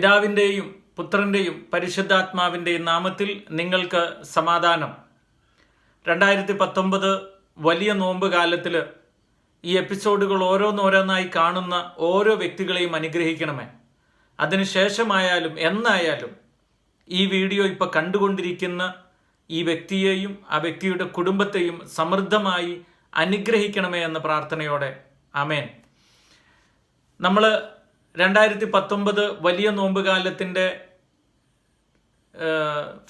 പിതാവിന്റെയും പുത്രന്റെയും പരിശുദ്ധാത്മാവിന്റെയും നാമത്തിൽ നിങ്ങൾക്ക് സമാധാനം. രണ്ടായിരത്തി പത്തൊമ്പത് വലിയ നോമ്പ് കാലത്തിൽ ഈ എപ്പിസോഡുകൾ ഓരോന്നോരോന്നായി കാണുന്ന ഓരോ വ്യക്തികളെയും അനുഗ്രഹിക്കണമേ. അതിനുശേഷമായാലും എന്നായാലും ഈ വീഡിയോ ഇപ്പോൾ കണ്ടുകൊണ്ടിരിക്കുന്ന ഈ വ്യക്തിയെയും ആ വ്യക്തിയുടെ കുടുംബത്തെയും സമൃദ്ധമായി അനുഗ്രഹിക്കണമേ എന്ന പ്രാർത്ഥനയോടെ. ആമേൻ. നമ്മൾ രണ്ടായിരത്തി പത്തൊമ്പത് വലിയ നോമ്പുകാലത്തിന്റെ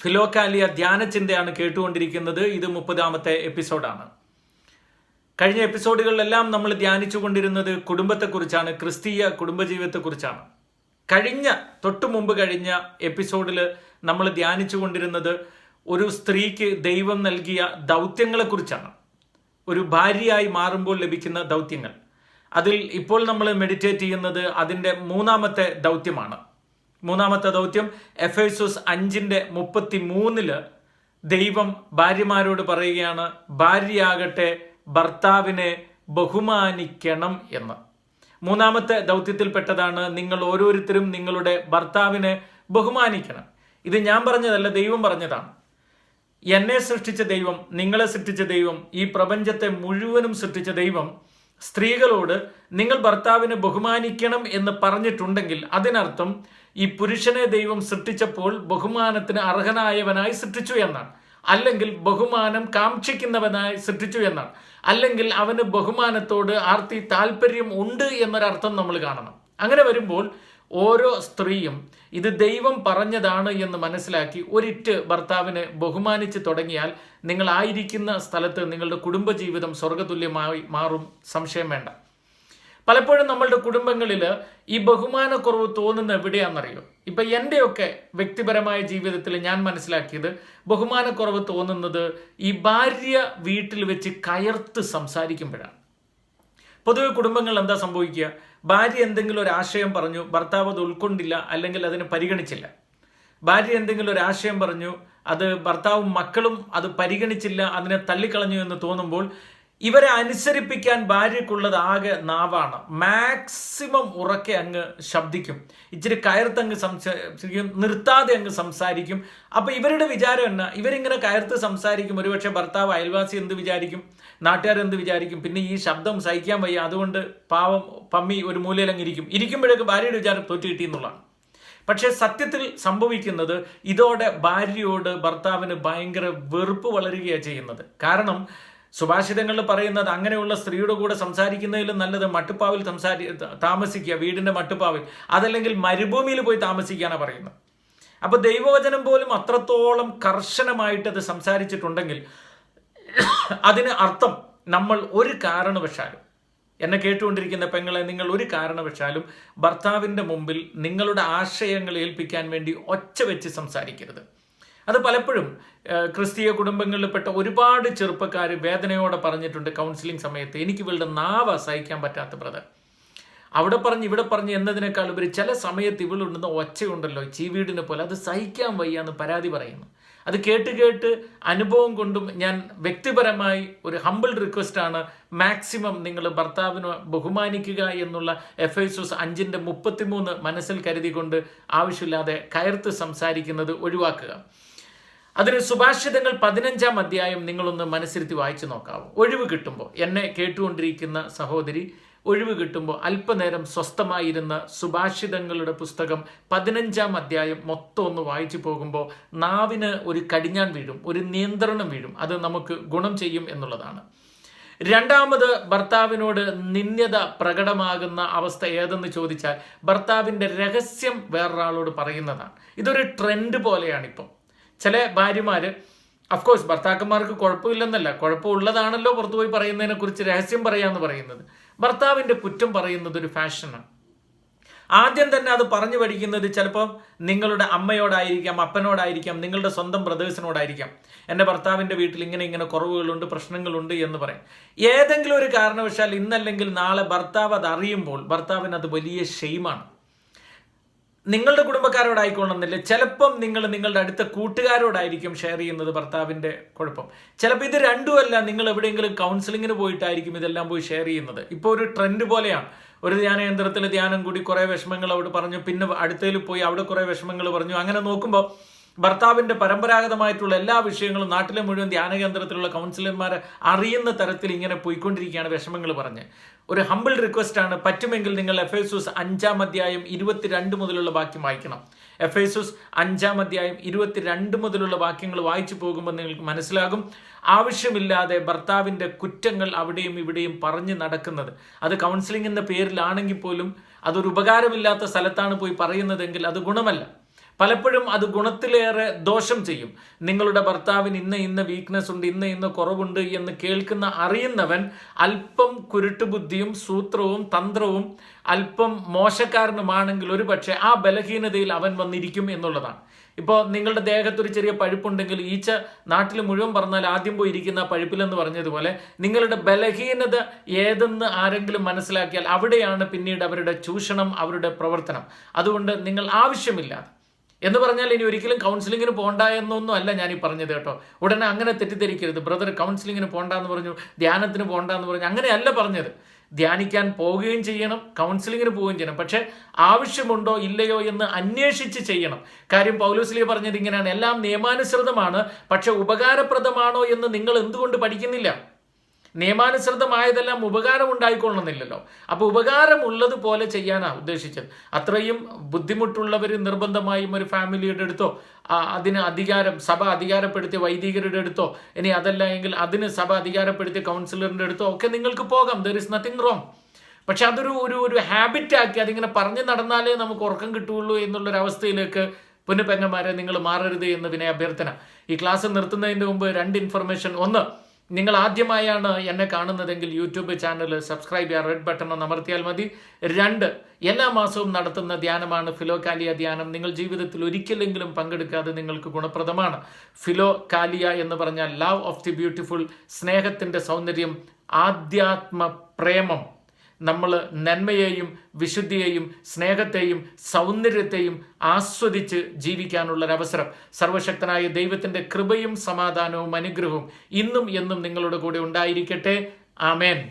ഫിലോക്കാലിയ ധ്യാന ചിന്തയാണ് കേട്ടുകൊണ്ടിരിക്കുന്നത്. ഇത് മുപ്പതാമത്തെ എപ്പിസോഡാണ്. കഴിഞ്ഞ എപ്പിസോഡുകളിലെല്ലാം നമ്മൾ ധ്യാനിച്ചു കൊണ്ടിരുന്നത് കുടുംബത്തെക്കുറിച്ചാണ് ക്രിസ്തീയ കുടുംബജീവിതത്തെക്കുറിച്ചാണ്. കഴിഞ്ഞ തൊട്ടു മുമ്പ് കഴിഞ്ഞ എപ്പിസോഡിൽ നമ്മൾ ധ്യാനിച്ചു കൊണ്ടിരുന്നത് ഒരു സ്ത്രീക്ക് ദൈവം നൽകിയ ദൗത്യങ്ങളെക്കുറിച്ചാണ്. ഒരു ഭാര്യയായി മാറുമ്പോൾ ലഭിക്കുന്ന ദൗത്യങ്ങൾ. അതിൽ ഇപ്പോൾ നമ്മൾ മെഡിറ്റേറ്റ് ചെയ്യുന്നത് അതിന്റെ മൂന്നാമത്തെ ദൗത്യമാണ്. മൂന്നാമത്തെ ദൗത്യം എഫേസോസ് അഞ്ചിന്റെ മുപ്പത്തി മൂന്നിൽ ദൈവം ഭാര്യമാരോട് പറയുകയാണ് ഭാര്യയാകട്ടെ ഭർത്താവിനെ ബഹുമാനിക്കണം എന്ന്. മൂന്നാമത്തെ ദൗത്യത്തിൽപ്പെട്ടതാണ് നിങ്ങൾ ഓരോരുത്തരും നിങ്ങളുടെ ഭർത്താവിനെ ബഹുമാനിക്കണം. ഇത് ഞാൻ പറഞ്ഞതല്ല ദൈവം പറഞ്ഞതാണ്. എന്നെ സൃഷ്ടിച്ച ദൈവം നിങ്ങളെ സൃഷ്ടിച്ച ദൈവം ഈ പ്രപഞ്ചത്തെ മുഴുവനും സൃഷ്ടിച്ച ദൈവം സ്ത്രീകളോട് നിങ്ങൾ ഭർത്താവിനെ ബഹുമാനിക്കണം എന്ന് പറഞ്ഞിട്ടുണ്ടെങ്കിൽ അതിനർത്ഥം ഈ പുരുഷനെ ദൈവം സൃഷ്ടിച്ചപ്പോൾ ബഹുമാനത്തിന് അർഹനായവനായി സൃഷ്ടിച്ചു എന്നാണ്. അല്ലെങ്കിൽ ബഹുമാനം കാക്ഷിക്കുന്നവനായി സൃഷ്ടിച്ചു എന്നാണ്. അല്ലെങ്കിൽ അവന് ബഹുമാനത്തോട് ആർത്തി താല്പര്യം ഉണ്ട് എന്നൊരർത്ഥം നമ്മൾ കാണണം. അങ്ങനെ വരുമ്പോൾ ഓരോ സ്ത്രീയും ഇത് ദൈവം പറഞ്ഞതാണ് എന്ന് മനസ്സിലാക്കി ഒരിറ്റ് ഭർത്താവിനെ ബഹുമാനിച്ച് തുടങ്ങിയാൽ നിങ്ങൾ ആയിരിക്കുന്ന സ്ഥലത്ത് നിങ്ങളുടെ കുടുംബജീവിതം സ്വർഗതുല്യമായി മാറും. സംശയം വേണ്ട. പലപ്പോഴും നമ്മളുടെ കുടുംബങ്ങളിൽ ഈ ബഹുമാനക്കുറവ് തോന്നുന്ന എവിടെയാണെന്നറിയോ? ഇപ്പം എന്റെയൊക്കെ വ്യക്തിപരമായ ജീവിതത്തിൽ ഞാൻ മനസ്സിലാക്കിയത് ബഹുമാനക്കുറവ് തോന്നുന്നത് ഈ ഭാര്യ വീട്ടിൽ വെച്ച് കയർത്ത് സംസാരിക്കുമ്പോഴാണ്. പൊതുവെ കുടുംബങ്ങൾ എന്താ സംഭവിക്കുക? ഭാര്യ എന്തെങ്കിലും ഒരു ആശയം പറഞ്ഞു ഭർത്താവ് അത് ഉൾക്കൊണ്ടില്ല അല്ലെങ്കിൽ അതിനെ പരിഗണിച്ചില്ല. ഭാര്യ എന്തെങ്കിലും ഒരു ആശയം പറഞ്ഞു അത് ഭർത്താവും മക്കളും അത് പരിഗണിച്ചില്ല അതിനെ തള്ളിക്കളഞ്ഞു എന്ന് തോന്നുമ്പോൾ ഇവരെ അനുസരിപ്പിക്കാൻ ഭാര്യക്കുള്ളത് ആകെ നാവാണ്. മാക്സിമം ഉറക്കെ അങ്ങ് ശബ്ദിക്കും. ഇച്ചിരി കയർത്ത് അങ്ങ് സംസാരിക്കും നിർത്താതെ അങ്ങ് സംസാരിക്കും. അപ്പൊ ഇവരുടെ വിചാരം എന്നാ? ഇവരിങ്ങനെ കയർത്ത് സംസാരിക്കും. ഒരുപക്ഷെ ഭർത്താവ് അയൽവാസി എന്ത് വിചാരിക്കും? നാട്ടുകാരെന്ത് വിചാരിക്കും? പിന്നെ ഈ ശബ്ദം സഹിക്കാൻ വയ്യ. അതുകൊണ്ട് പാവം പമ്മി ഒരു മൂലയിൽ അങ്ങ് ഇരിക്കും ഇരിക്കുമ്പോഴേക്ക് ഭാര്യയുടെ വിചാരം തോറ്റു കിട്ടി എന്നുള്ളതാണ്. പക്ഷേ സത്യത്തിൽ സംഭവിക്കുന്നത് ഇതോടെ ഭാര്യയോട് ഭർത്താവിന് ഭയങ്കര വെറുപ്പ് വളരുകയാണ് ചെയ്യുന്നത്. കാരണം സുഭാഷിതങ്ങളിൽ പറയുന്നത് അങ്ങനെയുള്ള സ്ത്രീയുടെ കൂടെ സംസാരിക്കുന്നതിലും നല്ലത് മട്ടുപ്പാവിൽ സംസാരി താമസിക്കുക വീടിന്റെ മട്ടുപ്പാവിൽ. അതല്ലെങ്കിൽ മരുഭൂമിയിൽ പോയി താമസിക്കുകയാണ് പറയുന്നത്. അപ്പോൾ ദൈവവചനം പോലും അത്രത്തോളം കർശനമായിട്ട് അത് സംസാരിച്ചിട്ടുണ്ടെങ്കിൽ അതിന് അർത്ഥം നമ്മൾ ഒരു കാരണവശാലും എന്നെ കേട്ടുകൊണ്ടിരിക്കുന്ന പെങ്ങളെ നിങ്ങൾ ഒരു കാരണവശാലും ഭർത്താവിന്റെ മുമ്പിൽ നിങ്ങളുടെ ആശയങ്ങൾ ഏൽപ്പിക്കാൻ വേണ്ടി ഒച്ച വെച്ച് സംസാരിക്കരുത്. അത് പലപ്പോഴും ക്രിസ്തീയ കുടുംബങ്ങളിൽപ്പെട്ട ഒരുപാട് ചെറുപ്പക്കാർ വേദനയോടെ പറഞ്ഞിട്ടുണ്ട് കൗൺസിലിംഗ് സമയത്ത് എനിക്ക് ഇവളുടെ നാവ സഹിക്കാൻ പറ്റാത്ത ബ്രദർ അവിടെ പറഞ്ഞ് ഇവിടെ പറഞ്ഞ് എന്നതിനേക്കാൾ ഉപരി ചില സമയത്ത് ഇവളുണ്ടെന്ന ഒച്ചയുണ്ടല്ലോ ചീവീടിനെ പോലെ. അത് സഹിക്കാൻ വയ്യ എന്ന് പരാതി പറയുന്നു. അത് കേട്ട് കേട്ട് അനുഭവം കൊണ്ടും ഞാൻ വ്യക്തിപരമായി ഒരു ഹമ്പിൾ റിക്വസ്റ്റാണ് മാക്സിമം നിങ്ങൾ ഭർത്താവിനെ ബഹുമാനിക്കുക എന്നുള്ള എഫ് ഐസോസ് അഞ്ചിന്റെ മുപ്പത്തിമൂന്ന് മനസ്സിൽ കരുതിക്കൊണ്ട് ആവശ്യമില്ലാതെ കയർത്ത് സംസാരിക്കുന്നത് ഒഴിവാക്കുക. അതിന് സുഭാഷിതങ്ങൾ പതിനഞ്ചാം അധ്യായം നിങ്ങളൊന്ന് മനസ്സിരുത്തി വായിച്ചു നോക്കാവൂ. ഒഴിവ് കിട്ടുമ്പോൾ എന്നെ കേട്ടുകൊണ്ടിരിക്കുന്ന സഹോദരി ഒഴിവ് കിട്ടുമ്പോൾ അല്പനേരം സ്വസ്ഥമായിരുന്ന സുഭാഷിതങ്ങളുടെ പുസ്തകം പതിനഞ്ചാം അധ്യായം മൊത്തം ഒന്ന് വായിച്ചു പോകുമ്പോൾ നാവിന് ഒരു കടിഞ്ഞാൻ വീഴും ഒരു നിയന്ത്രണം വീഴും. അത് നമുക്ക് ഗുണം ചെയ്യും എന്നുള്ളതാണ്. രണ്ടാമത് ഭർത്താവിനോട് നിന്ദ്യത പ്രകടമാകുന്ന അവസ്ഥ ഏതെന്ന് ചോദിച്ചാൽ ഭർത്താവിന്റെ രഹസ്യം വേറൊരാളോട് പറയുന്നതാണ്. ഇതൊരു ട്രെൻഡ് പോലെയാണ് ഇപ്പം ചില ഭാര്യമാര് അഫ്കോഴ്സ് ഭർത്താക്കന്മാർക്ക് കുഴപ്പമില്ലെന്നല്ല. കുഴപ്പമുള്ളതാണല്ലോ പുറത്തുപോയി പറയുന്നതിനെ കുറിച്ച് രഹസ്യം പറയാന്ന് പറയുന്നത്. ഭർത്താവിന്റെ കുറ്റം പറയുന്നത് ഒരു ഫാഷനാണ്. ആദ്യം തന്നെ അത് പറഞ്ഞു പഠിക്കുന്നത് ചിലപ്പോൾ നിങ്ങളുടെ അമ്മയോടായിരിക്കാം അപ്പനോടായിരിക്കാം നിങ്ങളുടെ സ്വന്തം ബ്രദേഴ്സിനോടായിരിക്കാം. എന്റെ ഭർത്താവിന്റെ വീട്ടിൽ ഇങ്ങനെ ഇങ്ങനെ കുറവുകളുണ്ട് പ്രശ്നങ്ങളുണ്ട് എന്ന് പറയും. ഏതെങ്കിലും ഒരു കാരണവശാൽ ഇന്നല്ലെങ്കിൽ നാളെ ഭർത്താവ് അത് അറിയുമ്പോൾ ഭർത്താവിന് അത് വലിയ ഷെയിമാണ് നിങ്ങളുടെ കുടുംബക്കാരോടായിക്കൊള്ളുന്നില്ല. ചിലപ്പം നിങ്ങൾ നിങ്ങളുടെ അടുത്ത കൂട്ടുകാരോടായിരിക്കും ഷെയർ ചെയ്യുന്നത് ഭർത്താവിന്റെ കുഴപ്പം. ചിലപ്പോൾ ഇത് രണ്ടുമല്ല നിങ്ങൾ എവിടെയെങ്കിലും കൗൺസിലിങ്ങിന് പോയിട്ടായിരിക്കും ഇതെല്ലാം പോയി ഷെയർ ചെയ്യുന്നത്. ഇപ്പോൾ ഒരു ട്രെൻഡ് പോലെയാണ്. ഒരു ധ്യാന ധ്യാനയന്ത്രത്തിൽ ധ്യാനം കൂടി കുറേ വിഷമങ്ങൾ അവിടെ പറഞ്ഞു. പിന്നെ അടുത്തതിൽ പോയി അവിടെ കുറേ വിഷമങ്ങൾ പറഞ്ഞു. അങ്ങനെ നോക്കുമ്പോൾ ഭർത്താവിന്റെ പരമ്പരാഗതമായിട്ടുള്ള എല്ലാ വിഷയങ്ങളും നാട്ടിലെ മുഴുവൻ ധ്യാന കേന്ദ്രത്തിലുള്ള കൗൺസിലർമാരെ അറിയുന്ന തരത്തിൽ ഇങ്ങനെ പോയിക്കൊണ്ടിരിക്കുകയാണ് വിഷമങ്ങൾ പറഞ്ഞ്. ഒരു ഹമ്പിൾ റിക്വസ്റ്റ് ആണ്. പറ്റുമെങ്കിൽ നിങ്ങൾ എഫ് എസ് അഞ്ചാം അധ്യായം ഇരുപത്തിരണ്ട് മുതലുള്ള വാക്യം വായിക്കണം. എഫ് എസ് അഞ്ചാം അധ്യായം ഇരുപത്തിരണ്ട് മുതലുള്ള വാക്യങ്ങൾ വായിച്ചു പോകുമ്പോൾ നിങ്ങൾക്ക് മനസ്സിലാകും. ആവശ്യമില്ലാതെ ഭർത്താവിന്റെ കുറ്റങ്ങൾ അവിടെയും ഇവിടെയും പറഞ്ഞു നടക്കുന്നത്. അത് കൗൺസിലിംഗ് എന്ന പേരിലാണെങ്കിൽ പോലും അതൊരു ഉപകാരമില്ലാത്ത സ്ഥലത്താണ് പോയി പറയുന്നതെങ്കിൽ അത് ഗുണമല്ല. പലപ്പോഴും അത് ഗുണത്തിലേറെ ദോഷം ചെയ്യും. നിങ്ങളുടെ ഭർത്താവിന് ഇന്ന ഇന്ന വീക്ക്നെസ് ഉണ്ട് ഇന്ന ഇന്ന കുറവുണ്ട് എന്ന് കേൾക്കുന്ന അറിയുന്നവൻ അല്പം കുരുട്ടുബുദ്ധിയും സൂത്രവും തന്ത്രവും അല്പം മോശക്കാരനുമാണെങ്കിൽ ഒരു പക്ഷേ ആ ബലഹീനതയിൽ അവൻ വന്നിരിക്കും എന്നുള്ളതാണ്. ഇപ്പോൾ നിങ്ങളുടെ ദേഹത്തൊരു ചെറിയ പഴുപ്പുണ്ടെങ്കിൽ ഈച്ച നാട്ടിൽ മുഴുവൻ പറഞ്ഞാൽ ആദ്യം പോയി ഇരിക്കുന്ന പഴുപ്പിലെന്ന് പറഞ്ഞതുപോലെ നിങ്ങളുടെ ബലഹീനത ഏതെന്ന് ആരെങ്കിലും മനസ്സിലാക്കിയാൽ അവിടെയാണ് പിന്നീട് അവരുടെ ചൂഷണം അവരുടെ പ്രവർത്തനം. അതുകൊണ്ട് നിങ്ങൾ ആവശ്യമില്ലാതെ എന്ന് പറഞ്ഞാൽ ഇനി ഒരിക്കലും കൗൺസിലിങ്ങിന് പോണ്ട എന്നൊന്നും അല്ല ഞാൻ ഈ പറഞ്ഞത് കേട്ടോ. ഉടനെ അങ്ങനെ തെറ്റിദ്ധരിക്കരുത്. ബ്രദർ കൗൺസിലിങ്ങിന് പോണ്ട എന്ന് പറഞ്ഞു ധ്യാനത്തിന് പോണ്ട എന്ന് പറഞ്ഞു അങ്ങനെയല്ല പറഞ്ഞത്. ധ്യാനിക്കാൻ പോവുകയും ചെയ്യണം കൗൺസിലിങ്ങിന് പോവുകയും ചെയ്യണം. പക്ഷേ ആവശ്യമുണ്ടോ ഇല്ലയോ എന്ന് അന്വേഷിച്ച് ചെയ്യണം. കാര്യം പൗലോസ്ലിയ പറഞ്ഞത് ഇങ്ങനെയാണ്. എല്ലാം നിയമാനുസൃതമാണ് പക്ഷെ ഉപകാരപ്രദമാണോ എന്ന് നിങ്ങൾ എന്തുകൊണ്ട് പഠിക്കുന്നില്ല? നിയമാനുസൃതമായതെല്ലാം ഉപകാരം ഉണ്ടായിക്കൊള്ളണമെന്നില്ലല്ലോ അപ്പോൾ ഉപകാരമുള്ളതുപോലെ ചെയ്യാനാണ് ഉദ്ദേശിച്ചത്. അത്രയും ബുദ്ധിമുട്ടുള്ളവർ നിർബന്ധമായും ഒരു ഫാമിലിയുടെ അടുത്തോ അതിന് അധികാരം സഭ അധികാരപ്പെടുത്തിയ വൈദികരുടെ അടുത്തോ ഇനി അതല്ല എങ്കിൽ അതിന് സഭ അധികാരപ്പെടുത്തിയ കൗൺസിലറിന്റെ അടുത്തോ ഒക്കെ നിങ്ങൾക്ക് പോകാം. ദർ ഇസ് നത്തിങ് റോങ് പക്ഷെ അതൊരു ഒരു ഒരു ഹാബിറ്റാക്കി അതിങ്ങനെ പറഞ്ഞു നടന്നാലേ നമുക്ക് ഉറക്കം കിട്ടുകയുള്ളൂ എന്നുള്ളൊരവസ്ഥയിലേക്ക് പൊന്നുപെങ്ങന്മാരെ നിങ്ങൾ മാറരുത് എന്ന് വിനയ അഭ്യർത്ഥന ഈ ക്ലാസ് നിർത്തുന്നതിന് മുമ്പ് രണ്ട് ഇൻഫർമേഷൻ ഒന്ന് നിങ്ങൾ ആദ്യമായാണ് എന്നെ കാണുന്നതെങ്കിൽ യൂട്യൂബ് ചാനൽ സബ്സ്ക്രൈബ് ചെയ്യുക റെഡ് ബട്ടൺ അമർത്തിയാൽ മതി. രണ്ട് എല്ലാ മാസവും നടത്തുന്ന ധ്യാനമാണ് ഫിലോ കാലിയ ധ്യാനം. നിങ്ങൾ ജീവിതത്തിൽ ഒരിക്കലെങ്കിലും പങ്കെടുക്കാതെ നിങ്ങൾക്ക് ഗുണപ്രദമാണ്. ഫിലോ കാലിയ എന്ന് പറഞ്ഞാൽ ലവ് ഓഫ് ദി ബ്യൂട്ടിഫുൾ സ്നേഹത്തിന്റെ സൗന്ദര്യം ആധ്യാത്മ പ്രേമം. നമ്മൾ നന്മയെയും വിശുദ്ധിയെയും സ്നേഹത്തെയും സൗന്ദര്യത്തെയും ആസ്വദിച്ച് ജീവിക്കാനുള്ളൊരവസരം. സർവശക്തനായ ദൈവത്തിന്റെ കൃപയും സമാധാനവും അനുഗ്രഹവും ഇന്നും എന്നും നിങ്ങളുടെ കൂടെ ഉണ്ടായിരിക്കട്ടെ. ആമേൻ.